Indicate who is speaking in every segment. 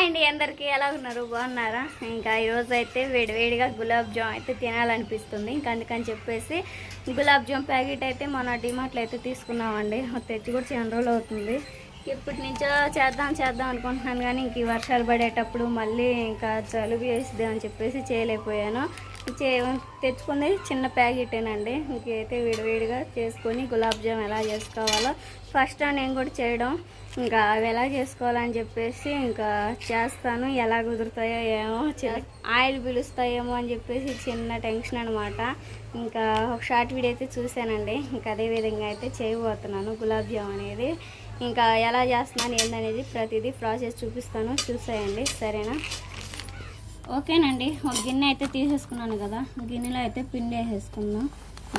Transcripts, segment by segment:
Speaker 1: Hi అండి అందరికీ. ఎలా ఉన్నారు? బాగున్నారా? ఇంకా ఈరోజు అయితే వేడివేడిగా గులాబ్ జామ్ అయితే తినాలనిపిస్తుంది. ఇంకా అందుకని చెప్పేసి గులాబ్ జామ్ ప్యాకెట్ అయితే మన డిమార్ట్లో అయితే తీసుకున్నామండి. తెచ్చి కూడా చాలా రోజులు అవుతుంది. ఇప్పటి నుంచో చేద్దాం చేద్దాం అనుకుంటున్నాను కానీ ఇంక వర్షాలు పడేటప్పుడు మళ్ళీ ఇంకా జలుబు వేసిద్ది అని చెప్పేసి చేయలేకపోయాను. చే తెచ్చుకుంది చిన్న ప్యాకెటేనండి. ఇంకైతే వేడివేడిగా చేసుకొని గులాబ్ జామ్ ఎలా చేసుకోవాలో ఫస్ట్ నేను కూడా చేయడం. ఇంకా అవి ఎలా చేసుకోవాలని చెప్పేసి ఇంకా చేస్తాను. ఎలా కుదురుతాయో ఏమో ఆయిల్ పిలుస్తాయేమో అని చెప్పేసి చిన్న టెన్షన్ అనమాట ఇంకా ఒక షార్ట్ వీడియో అయితే చూశానండి. ఇంకా అదే విధంగా అయితే చేయబోతున్నాను గులాబ్ జామ్ అనేది. ఇంకా ఎలా చేస్తున్నాను ఏందనేది ప్రతిదీ ప్రాసెస్ చూపిస్తాను. చూసేయండి. సరేనా? ఓకేనండి. ఒక గిన్నె అయితే తీసేసుకున్నాను కదా. గిన్నెలో అయితే పిండి వేసేసుకుందాం.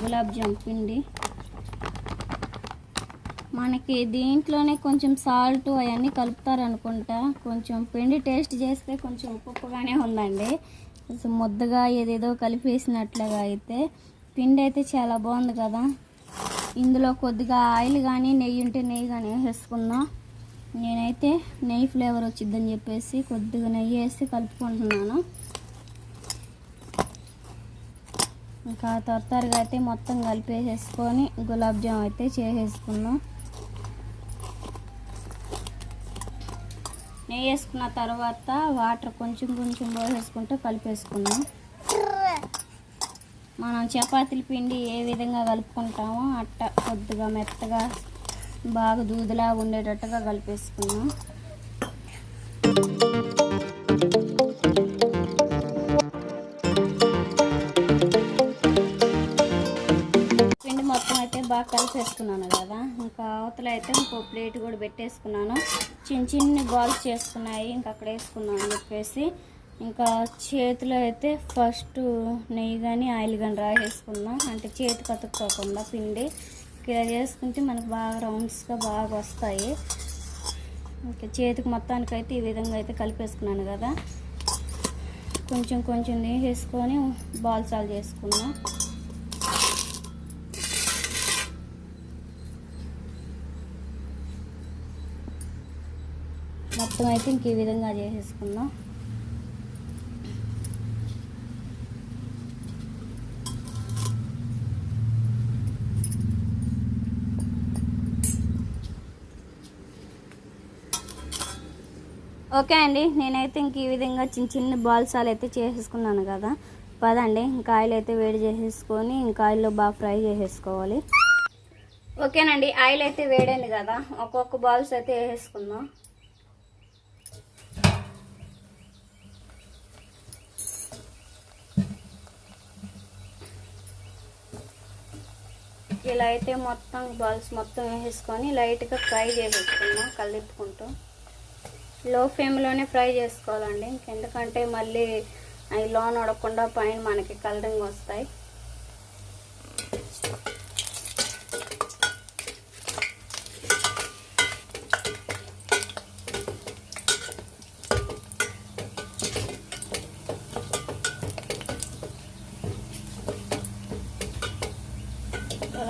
Speaker 1: గులాబ్ జామ్ పిండి. మనకి దీంట్లోనే కొంచెం సాల్ట్ అవన్నీ కలుపుతారు అనుకుంటా కొంచెం పిండి టేస్ట్ చేస్తే కొంచెం ఉప్పుగానే ఉందండి. కొంచెం ముద్దగా ఏదేదో కలిపేసినట్లుగా అయితే పిండి అయితే చాలా బాగుంది కదా. ఇందులో కొద్దిగా ఆయిల్ కానీ నెయ్యి ఉంటే నెయ్యి కానీ వేసేసుకుందాం. నేనైతే నెయ్యి ఫ్లేవర్ వచ్చిద్దని చెప్పేసి కొద్దిగా నెయ్యి వేసి కలుపుకుంటున్నాను. ఇంకా త్వర త్వరగా అయితే మొత్తం కలిపేసేసుకొని గులాబ్ జామ్ అయితే చేసేసుకుందాం. నెయ్యి వేసుకున్న తర్వాత వాటర్ కొంచెం కొంచెం పోసేసుకుంటూ కలిపేసుకున్నాం. మనం చపాతీల పిండి ఏ విధంగా కలుపుకుంటామో అట్ట కొద్దిగా మెత్తగా బాగా దూదిలా ఉండేటట్టుగా కలిపేసుకున్నాం. బాగా కలిపేసుకున్నాను కదా. ఇంకా అవతల అయితే ఇంకో ప్లేట్ కూడా పెట్టేసుకున్నాను. చిన్న చిన్న బాల్స్ చేసుకున్నాయి. ఇంకా అక్కడ వేసుకున్నాను అని చెప్పేసి. ఇంకా చేతిలో అయితే ఫస్ట్ నెయ్యి కానీ ఆయిల్ కానీ రాసేసుకుందాం అంటే చేతి కతుక్కోకుండా పిండి. ఇలా చేసుకుంటే మనకు బాగా రౌండ్స్గా బాగా వస్తాయి. ఇంకా చేతికి మొత్తానికి అయితే ఈ విధంగా అయితే కలిపేసుకున్నాను కదా. కొంచెం కొంచెం నెయ్యి వేసుకొని బాల్సాలు చేసుకున్నాను మొత్తం అయితే ఇంక ఈ విధంగా చేసేసుకుందాం. ఓకే అండి నేనైతే ఇంక ఈ విధంగా చిన్న చిన్న బాల్స్ అలా అయితే చేసేసుకున్నాను కదా. పదండి ఇంకా ఆయిల్ అయితే వేడి చేసేసుకొని ఇంకా ఆయిల్లో బాగా ఫ్రై చేసేసుకోవాలి. ఓకేనండి ఆయిల్ అయితే వేడైంది కదా ఒక్కొక్క బాల్స్ అయితే వేసేసుకుందాం. ఇలా అయితే మొత్తం బాల్స్ మొత్తం వేసేసుకొని లైట్గా ఫ్రై చేసేసుకుందాం కలిపుకుంటూ లో ఫ్లేమ్లోనే ఫ్రై చేసుకోవాలండి ఎందుకంటే మళ్ళీ అవి లోన్ ఉడకుండా పైన మనకి కలరింగ్ వస్తాయి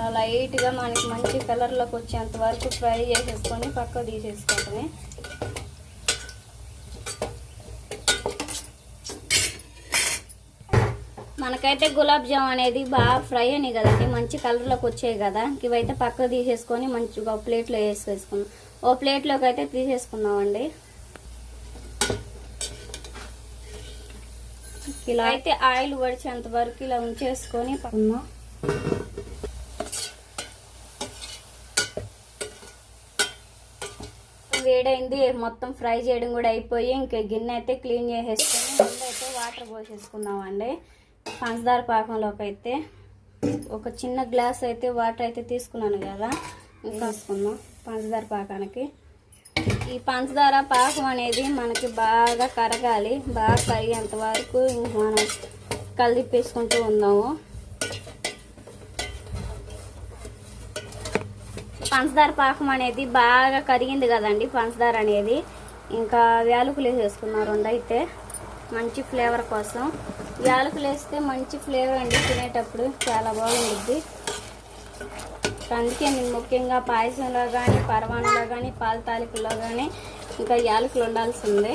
Speaker 1: అలా లైట్గా మనకి మంచి కలర్లోకి వచ్చేంత వరకు ఫ్రై చేసేసుకొని పక్క తీసేసుకోవటమే మనకైతే గులాబ్ జామ్ అనేది బాగా ఫ్రై అని కదండి మంచి కలర్లోకి వచ్చాయి కదా. ఇవైతే పక్క తీసేసుకొని మంచిగా ఒక ప్లేట్లో వేసేసుకుందాం. ఓ ప్లేట్లోకి అయితే తీసేసుకుందామండి. ఇలా అయితే ఆయిల్ వడిచేంత వరకు ఇలా ఉంచేసుకొని పక్కన వేడైంది మొత్తం ఫ్రై చేయడం కూడా అయిపోయి ఇంకా గిన్నె అయితే క్లీన్ చేసేసుకొని ముందు అయితే వాటర్ పోసేసుకుందామండి. పంచదార పాకంలోకి అయితే ఒక చిన్న గ్లాస్ అయితే వాటర్ అయితే తీసుకున్నాను కదా ఇంకా పంచదార పాకానికి. ఈ పంచదార పాకం అనేది మనకి బాగా కరగాలి బాగా కరిగేంత వరకు మనం కలిపేసుకుంటూ ఉందాము. పంచదార పాకం అనేది బాగా కరిగింది కదండి పంచదార అనేది. ఇంకా యాలకులు వేసేసుకున్నాం రెండు అయితే మంచి ఫ్లేవర్ కోసం. యాలకులు వేస్తే మంచి ఫ్లేవర్ అండి తినేటప్పుడు చాలా బాగుంటుంది అందుకే నేను ముఖ్యంగా పాయసంలో కానీ పర్వాణలో కానీ పాల తాలికల్లో కానీ ఇంకా యాలకులు ఉండాల్సిందే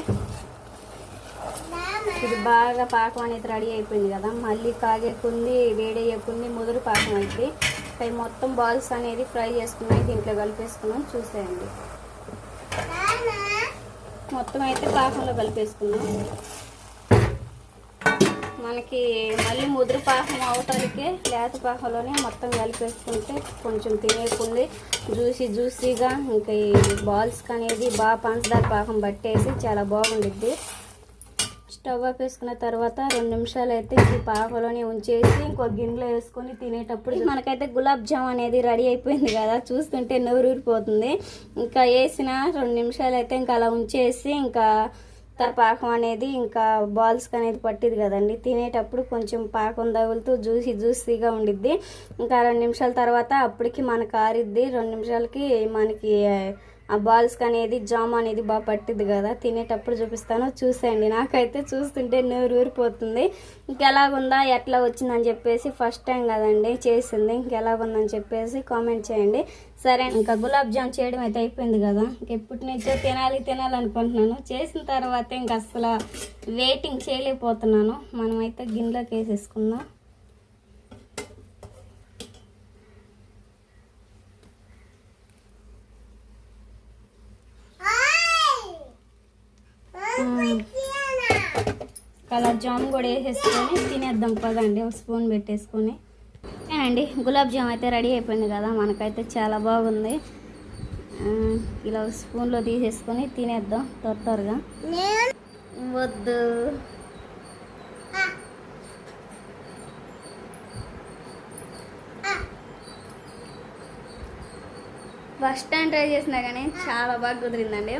Speaker 1: ఇది బాగా పాకం అనేది రెడీ అయిపోయింది కదా. మళ్ళీ కాగేకుంది వేడయ్యకుంది ముదురు పాకం అయితే అవి మొత్తం బాల్స్ అనేది ఫ్రై చేసుకున్నాయి దీంట్లో కలిపేసుకున్నాం. చూసేయండి. మొత్తం అయితే పాకంలో కలిపేసుకున్నాం మనకి మళ్ళీ ముదురు పాకం అవటానికే లేత పాకంలోనే మొత్తం కలిపేసుకుంటే కొంచెం తినేకుంది జ్యూసీ జ్యూసీగా ఇంకా ఈ బాల్స్ అనేది బాగా పంచదార పాకం పట్టేసి చాలా బాగుండిద్ది. స్టవ్ ఆఫ్ వేసుకున్న తర్వాత రెండు నిమిషాలు అయితే ఈ పాకలోనే ఉంచేసి ఇంకో గిన్నెలో వేసుకొని తినేటప్పుడు మనకైతే గులాబ్ జామ్ అనేది రెడీ అయిపోయింది కదా చూస్తుంటే నోరు ఇంకా వేసిన రెండు నిమిషాలు అయితే ఇంకా అలా ఉంచేసి ఇంకా తర పాకం అనేది ఇంకా బాల్స్కి అనేది పట్టింది కదండి. తినేటప్పుడు కొంచెం పాకం తగులుతూ జ్యూసీ జ్యూసీగా ఉండిద్ది. ఇంకా రెండు నిమిషాల తర్వాత అప్పటికి మనకు ఆరిద్ది. రెండు నిమిషాలకి మనకి ఆ బాల్స్కి అనేది జామ్ అనేది బాగా పట్టిద్ది కదా తినేటప్పుడు చూపిస్తాను. చూసేయండి. నాకైతే చూస్తుంటే నోరు ఊరిపోతుంది. ఇంకెలాగుందా ఎట్లా వచ్చిందని చెప్పేసి ఫస్ట్ టైం కదండి చేసింది. ఇంకెలాగుందని చెప్పేసి కామెంట్ చేయండి. సరే ఇంకా గులాబ్ జామ్ చేయడం అయితే అయిపోయింది కదా. ఇంకెప్పటి నుంచో తినాలి తినాలనుకుంటున్నాను. చేసిన తర్వాత ఇంక అసలు వెయిటింగ్ చేయలేకపోతున్నాను. మనమైతే గిన్నెలోకి వేసేసుకుందాం. జామ్ కూడా వేసేసుకొని తినేద్దాం. పదండి ఒక స్పూన్ పెట్టేసుకొని. అండి గులాబ్ జామ్ అయితే రెడీ అయిపోయింది కదా మనకైతే చాలా బాగుంది. ఇలా ఒక స్పూన్లో తీసేసుకొని తినేద్దాం త్వర త్వరగా. వద్దు. ఫస్ట్ టైం ట్రై చేసినా కానీ చాలా బాగా కుదిరిందండి.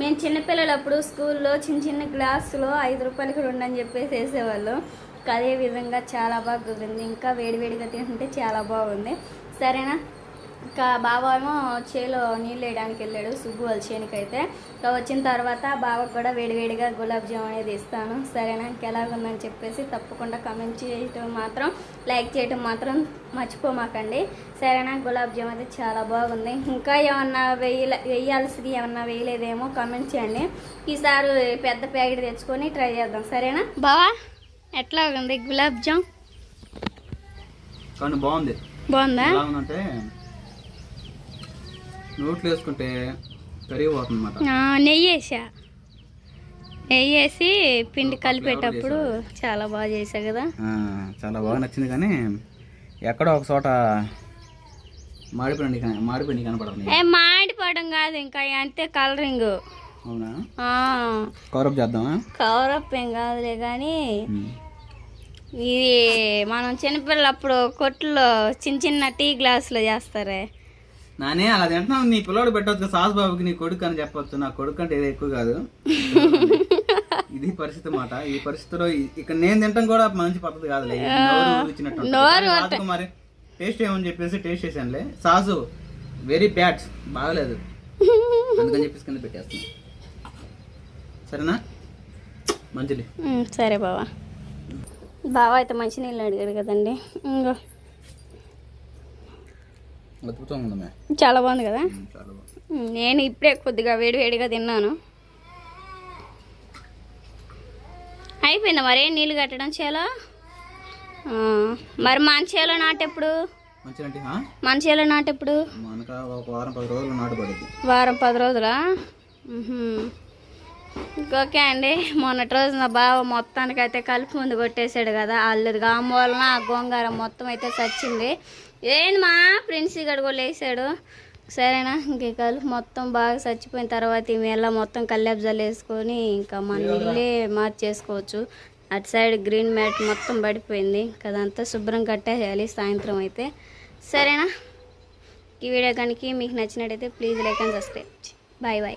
Speaker 1: మేము చిన్నపిల్లలప్పుడు స్కూల్లో చిన్న చిన్న గ్లాసులో ఐదు రూపాయలకి రెండు అని చెప్పేసి వేసేవాళ్ళు. ఇంకా అదే విధంగా చాలా బాగా కుదిరింది. ఇంకా వేడివేడిగా తింటుంటే చాలా బాగుంది. సరేనా? ఇంకా బావ ఏమో చేలో నీళ్ళు వేయడానికి వెళ్ళాడు సుబ్బు వాళ్ళ చేనుకైతే. ఇంకా వచ్చిన తర్వాత బావకు కూడా వేడివేడిగా గులాబ్ జామ్ అనేది ఇస్తాను. సరేనా? ఇంకెలాగుందని చెప్పేసి తప్పకుండా కమెంట్ చేయటం మాత్రం లైక్ చేయటం మాత్రం మర్చిపోమాకండి. సరేనా? గులాబ్ జామ్ అయితే చాలా బాగుంది. ఇంకా ఏమన్నా వేయాల వేయాల్సింది ఏమన్నా వేయలేదేమో కమెంట్ చేయండి. ఈసారి పెద్ద ప్యాకెట్ తెచ్చుకొని ట్రై చేద్దాం. సరేనా? బావా ఎట్లా ఉంది గులాబ్ జామ్?
Speaker 2: కానీ బాగుంది.
Speaker 1: బాగుందా?
Speaker 2: నోట్లు వేసుకుంటే కరిగిపోతుంది అనమాట
Speaker 1: ఆ, నెయ్యి వేసా. నెయ్యి వేసి పిండి కలిపేటప్పుడు చాలా బాగా చేసా కదా.
Speaker 2: చాలా బాగా నచ్చింది కానీ ఎక్కడో ఒక చోట మాడిపోయింది కానీ మాడిపోయింది కనపడదు
Speaker 1: ఏ మాడిపోవడం కాదు ఇంకా అంతే కలరింగ్.
Speaker 2: అవునా? కవరప్ చేద్దామా?
Speaker 1: కవరప్ ఏం కాదులే కానీ. ఇది మనం చిన్నపిల్లప్పుడు కొట్టులో చిన్న చిన్న టీ గ్లాసులో చేస్తారే.
Speaker 2: నానే అలా తింటున్నావు నీ పిల్లోడు పెట్టవచ్చు సాస్ బాబుకి నీ కొడుకు అని చెప్పొచ్చు. నా కొడుకు అంటే ఇది ఎక్కువ కాదు. ఇది పరిస్థితి మాట ఈ పరిస్థితిలో ఇక్కడ నేను తింటాం కూడా మంచి పద్ధతి కాదులే. రాజుకు మరి టేస్ట్ ఏమని చెప్పేసి టేస్ట్ చేశానులే. Sauce very bad. బాగలేదు. అందుకని చెప్పేసి కింద పెట్టేస్తాను సరేనా? మంచిది.
Speaker 1: సరే బావా. బావ అయితే మంచి నీళ్ళు అడిగాడు కదండి. ఇంకో చాలా బాగుంది కదా? నేను ఇప్పుడే కొద్దిగా వేడి వేడిగా తిన్నాను. అయిపోయిందా మరి? నీళ్ళు కట్టడం చేలో ఆ, మరి మన చేలో నాటెప్పుడు
Speaker 2: మంచిదంటే
Speaker 1: మన చేలో నాటెప్పుడు?
Speaker 2: వారం పది రోజులు.
Speaker 1: ఓకే అండి మొన్నటి రోజు నా బావ మొత్తానికి అయితే కలుపు ముందు కొట్టేశాడు కదా ఆ మూలన ఆ గోంగారం మొత్తం అయితే చచ్చింది. ఏంది మా? ఫ్రెండ్స్ గడు కూడా వేసాడు సరేనా? ఇంక ఈ కలుపు మొత్తం బాగా చచ్చిపోయిన తర్వాత ఈ మెల్ల మొత్తం కల్లాబ్జాలు వేసుకొని ఇంకా మన ఇల్లే మార్చేసుకోవచ్చు. అటు సైడ్ గ్రీన్ మ్యాట్ మొత్తం పడిపోయింది. కదంతా శుభ్రం కట్టేయాలి సాయంత్రం అయితే. సరేనా? ఈ వీడియో కనుక మీకు నచ్చినట్టయితే please like and subscribe. Bye. Bye.